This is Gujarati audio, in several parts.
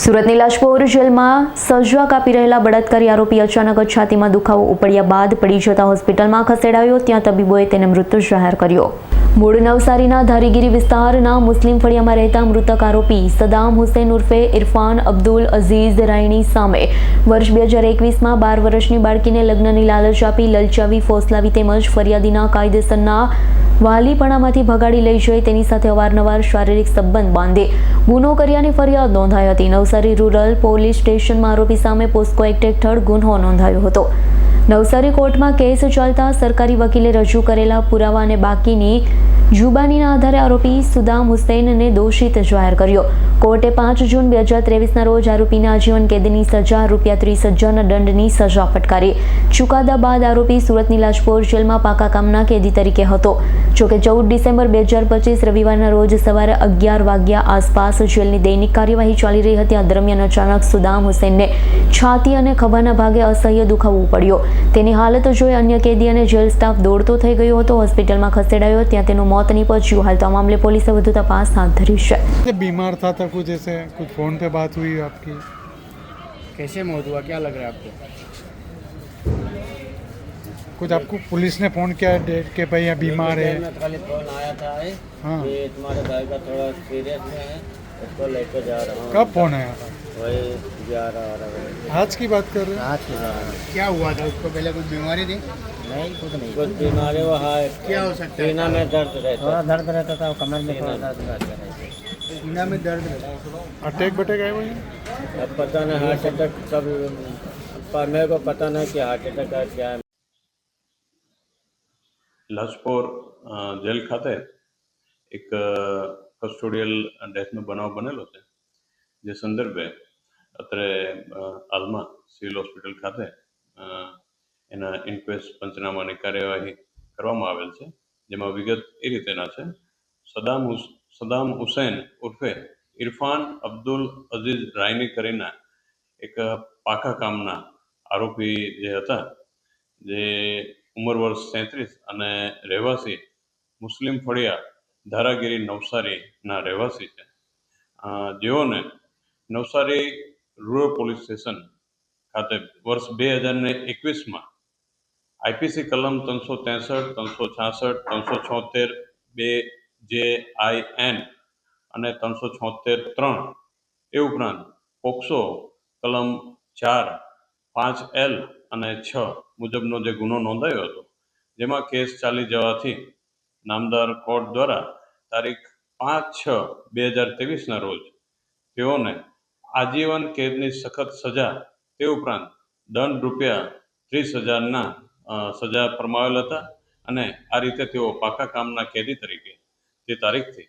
સુરતની લાજપોર જેલમાં સજા કાપી રહેલા બળાત્કારી આરોપી અચાનક જ છાતીમાં દુખાવો ઉપડ્યા બાદ પડી જતા હોસ્પિટલમાં ખસેડાયો. ત્યાં તબીબોએ તેને મૃત્યુ જાહેર કર્યો. મૂળ નવસારીના ધારીગીરી વિસ્તારના મુસ્લિમ ફળિયામાં રહેતા મૃતક આરોપી સદામ હુસેન ઉર્ફે ઇરફાન અબ્દુલ અઝીઝ રાયણી સામે વર્ષ બે હજાર એકવીસમાં બાર વર્ષની બાળકીને લગ્નની લાલચ આપી લલચાવી, ફોસલાવી તેમજ ફરિયાદીના કાયદેસરના વાલીપણામાંથી ભગાડી લઈ જઈ તેની સાથે અવારનવાર શારીરિક સંબંધ બાંધે. ગુનો કર્યાની ફરિયાદ નોંધાઈ હતી. નવસારી રૂરલ પોલીસ સ્ટેશનમાં આરોપી સામે પોસ્કો એક્ટ હેઠળ ગુન્હો નોંધાયો હતો. નવસારી કોર્ટમાં કેસ ચાલતા સરકારી વકીલે રજૂ કરેલા પુરાવા અને બાકીની જુબાનીના આધારે આરોપી સુદામ હુસૈનને દોષિત જાહેર કર્યો. કોર્ટે પાંચ જૂન બે હજાર ત્રેવીસના રોજ આરોપીને આજીવન કેદની સજા, રૂપિયા ત્રીસ હજારના દંડની સજા ફટકારી. ચુકાદા બાદ આરોપી સુરતની લાજપોર જેલમાં પાકા કામના કેદી તરીકે હતો. જોકે ચૌદ ડિસેમ્બર બે હજાર પચીસ રવિવારના રોજ સવારે અગિયાર વાગ્યા આસપાસ જેલની દૈનિક કાર્યવાહી ચાલી રહી હતી. આ દરમિયાન અચાનક સુદામ હુસેનને છાતી અને ખભાના ભાગે અસહ્ય દુખાવો પડ્યો. તેની હાલત જોઈ અન્ય કેદી અને જેલ સ્ટાફ દોડતો થઈ ગયો હતો. હોસ્પિટલમાં ખસેડાયો. ત્યાં તેનું મોત નીપજ્યું. હાલ તો આ મામલે પોલીસે વધુ તપાસ હાથ ધરી છે. બીમાર થતા कुछ ऐसे कुछ फ़ोन पे बात हुई आपकी? कैसे मौत हुआ? क्या लग रहा है आपको? कुछ आपको पुलिस ने फ़ोन किया डेट के भाई यहाँ बीमार है? खाली फ़ोन आया था है हाँ। कि तुम्हारे भाई का थोड़ा सीरियस में है उसको लेके जा रहा हूँ। कब फ़ोन आया था? वही ग्यारह बारह बजे। आज की बात कर रहे हैं? आज क्या हुआ था? उसको पहले कुछ बीमारी थी? नहीं कुछ नहीं। कुछ बीमारी वो है। क्या हो सकता है? सीना में दर्द रहता। थोड़ा दर्द रहता था कमर में थोड़ा दर्द रहता। था सीना में दर्द रहता था अटैक बटेक आए हुए हैं है अब पता नहीं हार्ट अटैक कब पर मेरे को पता नहीं कि हार्ट अटैक का क्या है લાજપોર અ, જેલ ખાતે એક કસ્ટોડિયલ ડેથનો બનાવ બનેલો છે જે સંદર્ભે અત્રે અ, હાલમાં સિવિલ હોસ્પિટલ ખાતે અ, એના ઇન્ક્વેસ્ટ પંચનામાની કાર્યવાહી કરવામાં આવેલ છે જેમાં વિગત એ રીતેના છે સદામ હુસ સદામ હુસૈન ઉર્ફે ઇરફાન અબ્દુલ અઝીઝ રાયની કરીને એક પાકા કામના આરોપી જે હતા, જે ઉંમર વર્ષ તેત્રીસ અને રહેવાસી મુસ્લિમ ફળિયા ધારાગીરી નવસારીના રહેવાસી છે. જેઓને નવસારી રૂરલ પોલીસ સ્ટેશન ખાતે વર્ષ બે હજારને એકવીસમાં આઈપીસી કલમ ત્રણસો ત્રેસઠ, ત્રણસો છાસઠ, ત્રણસો છોતેર બે જે આઈ એન અને ત્રણસો છોતેર ત્રણ એ ઉપરાંત પોક્સો, કલમ ચાર, પાંચ એલ અને છ મુજબનો જે ગુનો નોંધાયો હતો, જેમાં કેસ ચાલી જવાથી નામદાર કોર્ટ દ્વારા તારીખ પાંચ છ બે હજાર ત્રેવીસના રોજ તેઓને આજીવન કેદની સખત સજા તે ઉપરાંત દંડ રૂપિયા ત્રીસ હજારના સજા ફરમાવેલ હતા અને આ રીતે તેઓ પાકા કામના કેદી તરીકે તે તારીખથી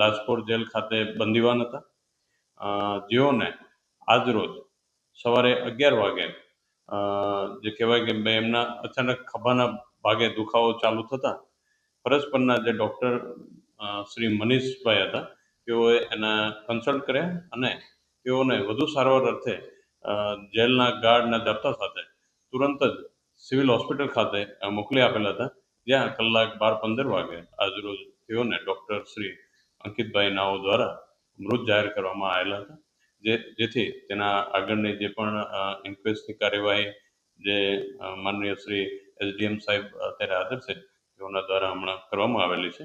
લાજપોર જેલ ખાતે બંદીવાન હતા. જેઓને આજરોજ સવારે અગિયાર વાગે જે કહેવાય કે એમના અચાનક ખભાના ભાગે દુખાવો ચાલુ થતા ફરજ પરના જે ડૉક્ટર શ્રી મનીષભાઈ હતા, તેઓએ એના કન્સલ્ટ કર્યા અને તેઓને વધુ સારવાર અર્થે જેલના ગાર્ડના દફતર સાથે તુરંત જ સિવિલ હોસ્પિટલ ખાતે મોકલી આપેલા હતા. જ્યાં કલાક બાર પંદર વાગે આજરોજ તેઓને ડૉક્ટર શ્રી અંકિતભાઈ નાઓ દ્વારા મૃત જાહેર કરવામાં આવેલા હતા. જે, જેથી તેના આગળની જે પણ ઇન્ક્વેસ્ટની કાર્યવાહી જે માનનીય શ્રી એસડીએમ સાહેબ અત્યારે હાજર છે, તેઓના દ્વારા હમણાં કરવામાં આવેલી છે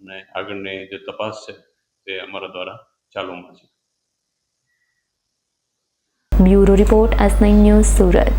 અને આગળની જે તપાસ છે તે અમારા દ્વારા ચાલુમાં છે. Bureau report S nine news Surat.